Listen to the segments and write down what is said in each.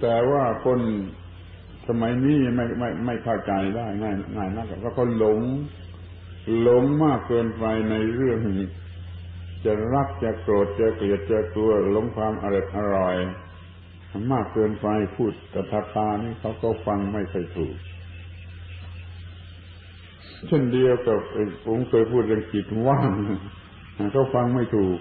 แต่ว่าคนสมัยนี้ไม่ไม่ไม่เข้าใจได้ง่ายง่ายนักเพราะเขาหลง หลงมากเกินไปในเรื่อง จะรักจะโกรธจะเกลียดจะกลัวหลงความอร่อยอร่อยมากเกินไปพูดตถาตานี่เขาก็ฟังไม่ค่อยถูก เช่นเดียวกับผมเคยพูดเรื่องจิตว่างเขาฟังไม่ถูก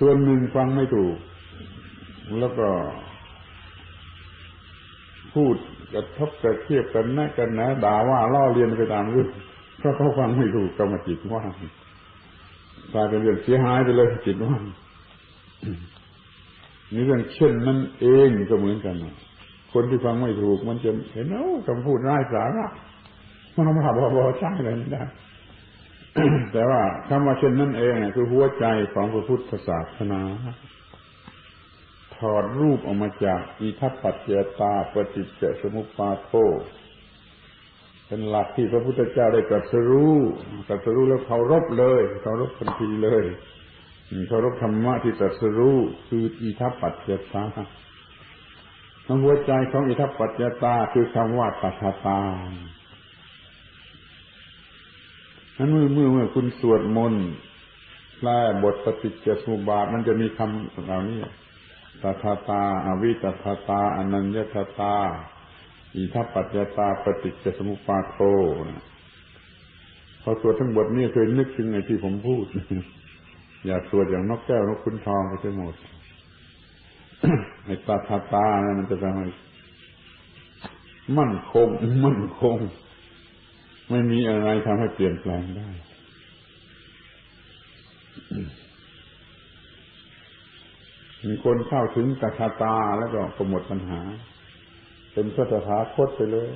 ส่วนหนึ่งฟังไม่ถูก แล้วก็ พูดกระทบกระเทียบกันนะกันนะด่าว่าล่อเลียนไปตามเรื่องเพราะเขาฟังไม่ถูกกรรมจิตว่างกลายเป็นเรื่องเสียหายไปเลยจิตว่างนี่เรื่องเช่นนั้นเองก็เหมือนกันคนที่ฟังไม่ถูก มันจะเห็นโอ้คำพูดไร้สาระมันมาบอบอใช่เลยไม่ได้แต่ว่าคำว่าเช่นนั้นเองคือหัวใจของพระพุทธศาสนา ถอดรูปออกมาจากอิทัปปัจเจตาปฏิจจสมุปบาโทเป็นหลักที่พระพุทธเจ้าได้ตรัสรู้ตรัสรู้แล้วเคารพเลยเคารพทันทีเลยเคารพธรรมะที่ตรัสรู้คืออิทัปปัจเจตาทั้งหัวใจของอิทัปปัจเจตาคือคำว่าตัทตานั้นเมื่อเมื่อเมื่อคุณสวดมนต์แปลบทปฏิจจสมุปบาทมันจะมีคำเหล่านี้ ตถาตา อวิตถาตา อนัญญตตา อิทัปปัจจตาปฏิจจสมุปบาทโทพอสวดทั้งบทนี้เคยนึกถึงไอ้ที่ผมพูด อย่าสวดอย่างนกแก้วนกคุณทองไปทั้งหมดไอ้ตาตาตานะมันจะทำให้มั่นคง มั่นคง ไม่มีอะไรทำให้เปลี่ยนแปลงได้ มีคนเข้าถึงกัชาตาแล้วก็กหมดปัญหา เป็นพระตถาคตไปเลย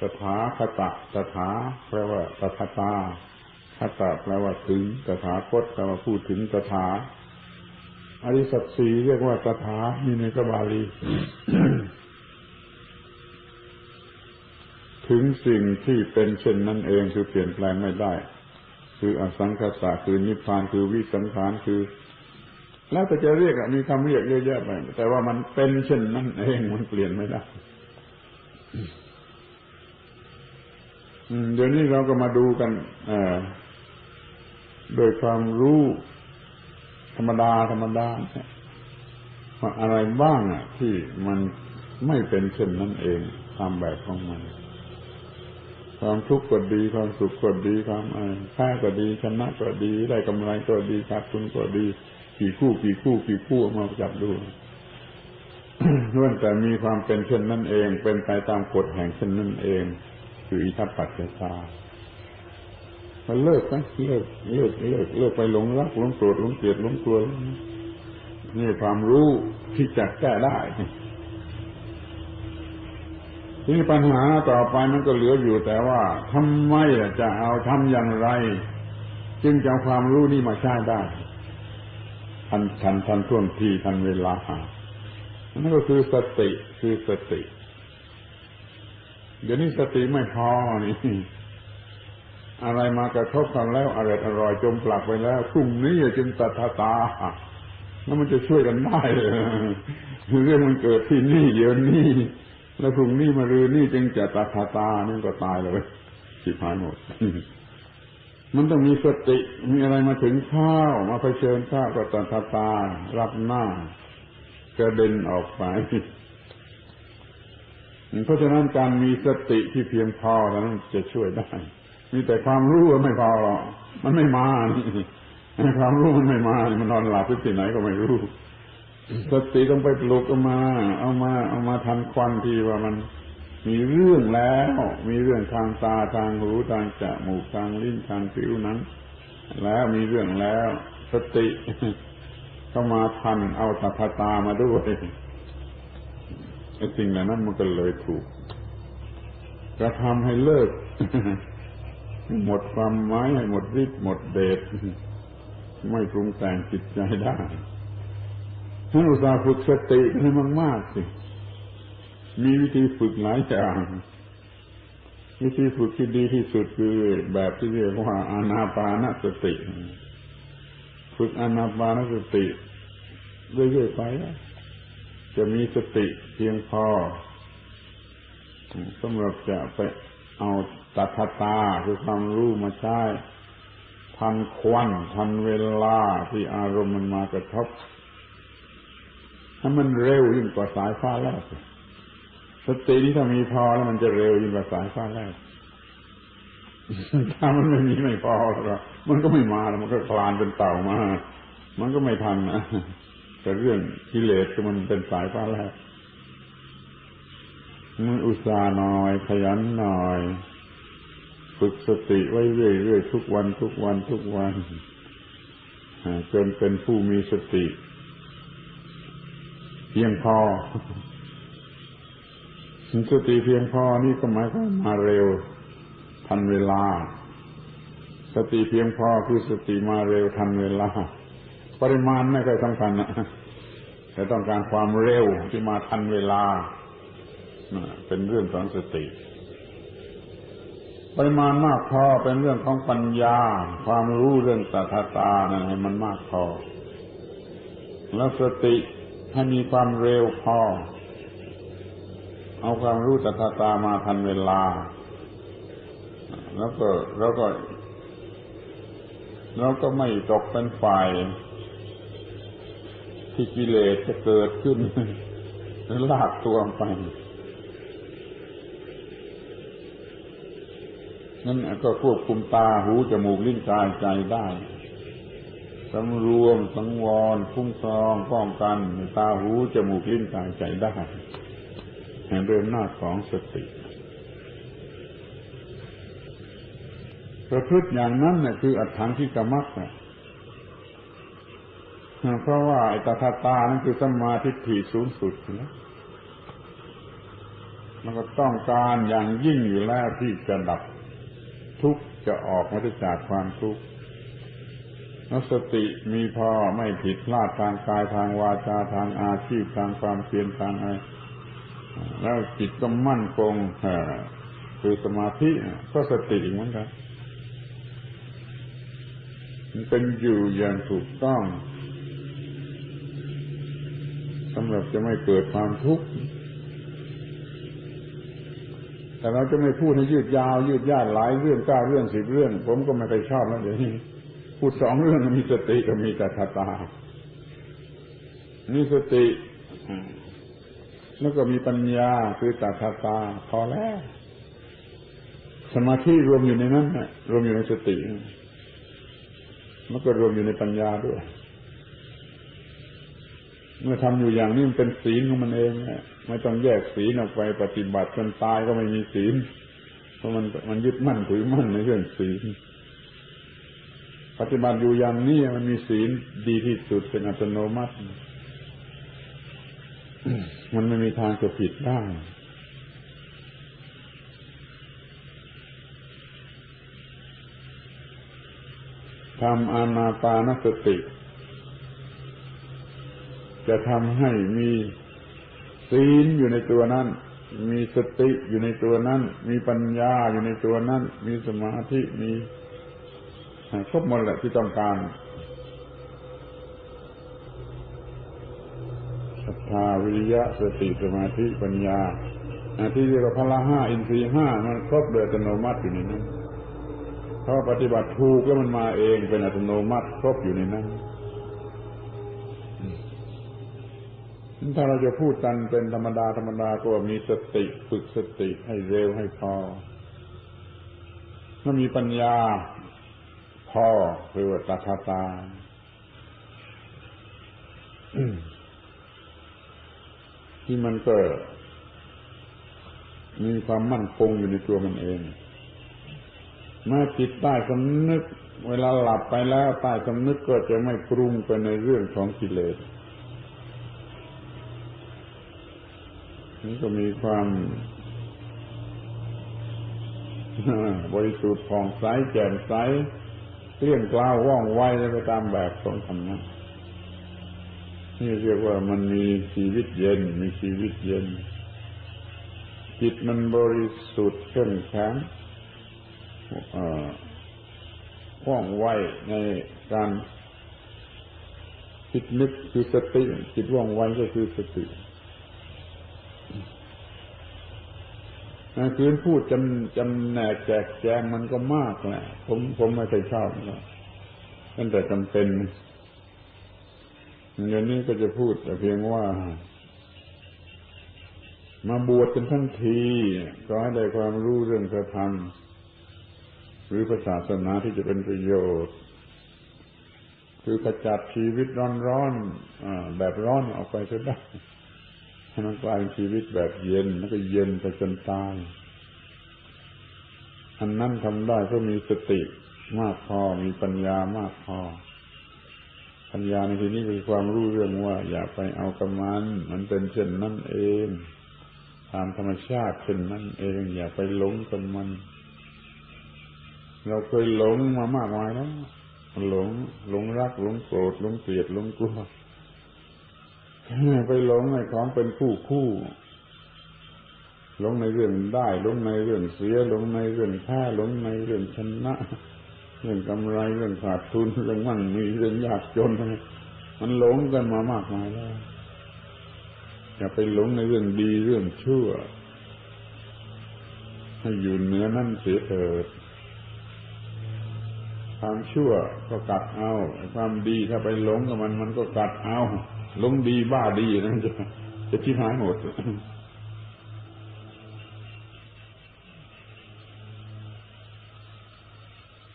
ตถาคตะตถาแปลว่าตถาตาคตะแปลว่าถึงตถาคตแปลว่าพูดถึงตถาอริสัตสีเรียกว่าตถามีในกบาลีถึงสิ่งที่เป็นเช่นนั้นเองคือเปลี่ยนแปลงไม่ได้ คืออสังขตะคือนิพพานคือวิสังขารคือ แล้วแต่จะเรียกมีคำเรียกเยอะแยะไปแต่ว่ามันเป็นเช่นนั้นเองมันเปลี่ยนไม่ได้เดี๋ยวนี้เราก็มาดูกันโดยความรู้ธรรมดาธรรมดาว่าอะไรบ้างอะ ที่มันไม่เป็นเช่นนั้นเองตามแบบของมัน ความทุกข์ก็ดี ความสุขก็ดีความแพ้ก็ดีชนะก็ดี ได้กำไรก็ดีขาดทุนก็ดี กี่คู่กี่คู่กี่คู่มาจับดูล้วนแต่มีความเป็นเช่นนั้นเอง เป็นไปตามกฎแห่งเช่นนั้นเอง คืออิทัปปัจจตามันเลิกนะเลิกเลิกเลิกเลิกไปหลงรักหลงโกรธหลงเกลียดหลงกลัวนี่ความรู้ที่จะแก้ได้ทีนี้ปัญหาต่อไปมันก็เหลืออยู่แต่ว่าทำไมจะเอาทำอย่างไร จึงจะความรู้นี่มาใช้ได้ ทันทันทันท่วงทีทันเวลานั่นก็คือสติคือสติ เดี๋ยวนี้สติไม่พอนี่อะไรมากระทบกันแล้วอร่อยอร่อยจมปลักไปแล้วพรุ่งนี้จึงตัดตาแล้วมันจะช่วยกันได้เลยเรื่องมันเกิดที่นี่เดี๋ยวนี้ แล้วพรุ่งนี้มารืนนี่จึงจะตัดตานี่ก็ตายเลยสิพายหมด มันต้องมีสติมีอะไรมาถึงข้าวมาเผชิญข้าวก็ตัดตา รับหน้ากระเด็นออกไปเพราะฉะนั้นการมีสติที่เพียงพอนั้นจะช่วยได้ มีแต่ความรู้ไม่พอหรอกมันไม่มาความรู้มันไม่มา มันนอนหลับที่ไหนก็ไม่รู้ สติต้องไปปลุกออกมา เอามา เอามาทันควันที่ว่ามัน มีเรื่องแล้ว มีเรื่องทางตาทางหูทางจมูกทางลิ้นทางผิวนั้น แล้วมีเรื่องแล้ว สติเข้ามาทันเอาตาพตามาด้วยไอ้สิ่งเหล่านั้นมันก็เลยถูกกระทำให้เลิก หมดความหมายให้หมดฤทธิ์หมดเดชไม่ปรุงแต่งจิตใจได้ท่านอุตสาห์ฝึกสติให้มากมากสิ มีวิธีฝึกหลายอย่างวิธีฝึกที่ดีที่สุดคือแบบที่เรียกว่าอานาปานสติ ฝึกอานาปานสติเรื่อยๆไป จะมีสติเพียงพอสำหรับจะไปเอาตัทตาคือความรู้มาใช้ทันควันทันเวลาที่อารมณ์มันมากระทบให้มันเร็วยิ่งกว่าสายฟ้าแลบ สตินี้ถ้ามีพอแล้วมันจะเร็วยิ่งกว่าสายฟ้าแลบถ้ามันไม่มีไม่พอแล้วมันก็ไม่มาแล้วมันก็คลานเป็นเต่ามา มันก็ไม่ทันนะแต่เรื่องกิเลสมันเป็นสายฟ้าแลบมันอุตส่าห์หน่อยขยันหน่อยฝึกสติไว้เรื่อยๆทุกวันทุกวันทุกวันจนเป็นผู้มีสติ เพียงพอ สติเพียงพอนี่ก็หมายความมาเร็วทันเวลา สติเพียงพอคือสติมาเร็วทันเวลา ปริมาณไม่ค่อยสำคัญนะแต่ต้องการความเร็วที่มาทันเวลาเป็นเรื่องของสติ ปริมาณมากพอเป็นเรื่องของปัญญา ความรู้เรื่องตัทตานะให้มันมากพอ แล้วสติให้มีความเร็วพอ เอาความรู้ตัทตามาทันเวลา แล้วก็แล้วก็แล้วก็ไม่ตกเป็นฝ่าย ที่กิเลสจะเกิดขึ้นลากตัวไปนั่นก็ควบคุมตาหูจมูกลิ้นกายใจได้สำรวมสังวรคุ้มครองป้องกัน ตาหูจมูกลิ้นกายใจได้ แห่งเรื่องหน้าของสติประพฤติอย่างนั้นเนี่ยคืออัตถังที่กรรมักเนี่ยเพราะว่าไอ้ตาตาตานั่นคือสมาธิฐิสูงสุดนะมันก็ต้องการอย่างยิ่งอยู่แล้วที่จะดับทุกข์จะออกมาจากความทุกข์แล้วสติมีพอไม่ผิดพลาดทางกายทางวาจาทางอาชีพทางความเพียรทางอะไร แล้วจิตก็มั่นคงคือสมาธิก็สติเหมือนกันมันเป็นอยู่อย่างถูกต้องสำหรับจะไม่เกิดความทุกข์แต่เราจะไม่พูดให้ยืดยาว ยืดยาดหลายเรื่องเก้าเรื่องสิบเรื่อง ผมก็ไม่เคยชอบแล้วเดี๋ยวนี้พูดสองเรื่องมีสติก็มีแต่ตาตามีสติ แล้วก็มีปัญญาคือตาตาตาพอแล้ว สมาธิรวมอยู่ในนั้นนะรวมอยู่ในสติมันก็รวมอยู่ในปัญญาด้วย เมื่อทำอยู่อย่างนี้มันเป็นศีลของมันเองไม่ต้องแยกศีลออกไปปฏิบัติจนตายก็ไม่มีศีลเพราะมันมันยึดมั่นถือมั่นในเรื่องศีลปฏิบัติอยู่อย่างนี้มันมีศีลดีที่สุดเป็นอัตโนมัติ มันไม่มีทางจะผิดได้ทำอานาปานสติ จะทำให้มีศีลอยู่ในตัวนั้น มีสติอยู่ในตัวนั้น มีปัญญาอยู่ในตัวนั้น มีสมาธิมีครบหมดแหละที่ต้องการ ศรัทธาวิริยะสติสมาธิปัญญาที่เรียกว่าพละห้าอินทรีห้ามันครบโดยอัตโนมัติอยู่ในนั้นเพราะปฏิบัติถูกแล้วมันมาเองเป็นอัตโนมัติครบอยู่ในนั้นถ้าเราจะพูดกันเป็นธรรมดาธรรมดาก็มีสติฝึกสติให้เร็วให้พอถ้ามีปัญญาพอคือว่าตาคาตา ที่มันก็มีความมั่นคงอยู่ในตัวมันเองเมื่อจิตใต้สำนึก เวลาหลับไปแล้วใต้สำนึกก็จะไม่ปรุงไปในเรื่องของกิเลสนี่ก็มีความบริสุทธิ์ผ่องใสแจ่มใสเกลี้ยงกล้าวว่องไวไปตามแบบของธรรมะ นี่เรียกว่ามันมีชีวิตเย็น มีชีวิตเย็น จิตมันบริสุทธิ์เข้มแข็งว่องไวในการจิตนึกคือสติจิตว่องไวก็คือสติคืนพูดจำจำแหนกแจกแจงมันก็มากแหละผมผมไม่เคยชอบนะตั้งแต่จำเป็น เดี๋ยวนี้ก็จะพูดแต่เพียงว่า มาบวชกันทั้งทีก็ให้ได้ความรู้เรื่องพระธรรม หรือศาสนาที่จะเป็นประโยชน์ คือขจัดชีวิตร้อนๆอ่าแบบร้อนออกไปก็ได้ให้มันกลายเป็นชีวิตแบบเย็นแล้วก็เย็นไปจนตายอันนั้นทำได้เพรามีสติมากพอมีปัญญามากพอ ปัญญาในที่นี้คือความรู้เรื่องว่า อย่าไปเอากับมัน มันเป็นเช่นนั้นเอง ตามธรรมชาติเช่นนั้นเอง อย่าไปหลงกับมัน เราเคยหลงมามากมายแล้วหลง หลงรัก หลงโกรธหลงเกลียดหลงกลัวไปหลงในของเป็นคู่คู่หลงในเรื่องได้หลงในเรื่องเสียหลงในเรื่องแพ้หลงในเรื่องชนะ เรื่องกำไรเรื่องขาดทุนเรื่องมั่งมีเรื่องยากจนมันหลงกันมามากมายแล้วอย่าไปหลงในเรื่องดีเรื่องชั่ว ให้อยู่เหนือนั่นเสียเถิดความชั่วก็กัดเอาความดีถ้าไปหลงกับมันมันก็กัดเอาหลงดีบ้าดีนั่นจะจะชิบหายหมด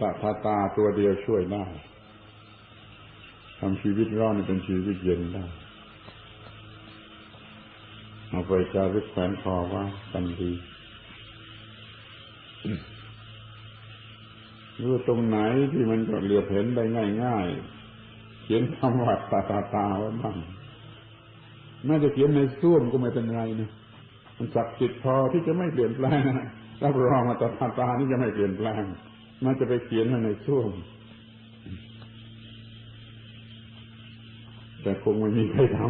ตาตาตาตัวเดียวช่วยได้ทำชีวิตร้อนเป็นชีวิตเย็นได้เอาไปจารึกแขวนคอว่ากันดีรู้ตรงไหนที่มันเหลือเห็นได้ง่ายๆ เขียนคำว่าตาตาตาไว้บ้างน่าจะเขียนในส้วมก็ไม่เป็นไรนะมันศักดิ์สิทธิ์พอที่จะไม่เปลี่ยนแปลงรับรองมาตาตาตานี่จะไม่เปลี่ยนแปลง มันจะไปเขียนในส้วมแต่คงไม่มีใครท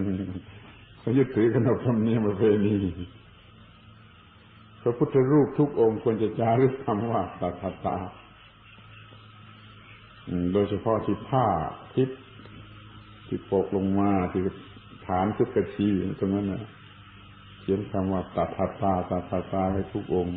ำเขายึดถือกันเอาธรรมเนียมประเพณีพระพุทธรูปทุกองค์ควรจะจารึกคำว่าตาตาตาโดยเฉพาะที่ผ้าทิพที่ปกลงมาที่ฐานทุกกระชีตรงนั้นนะเขียนคำว่าตาตาตาตาตาตาให้ทุกองค์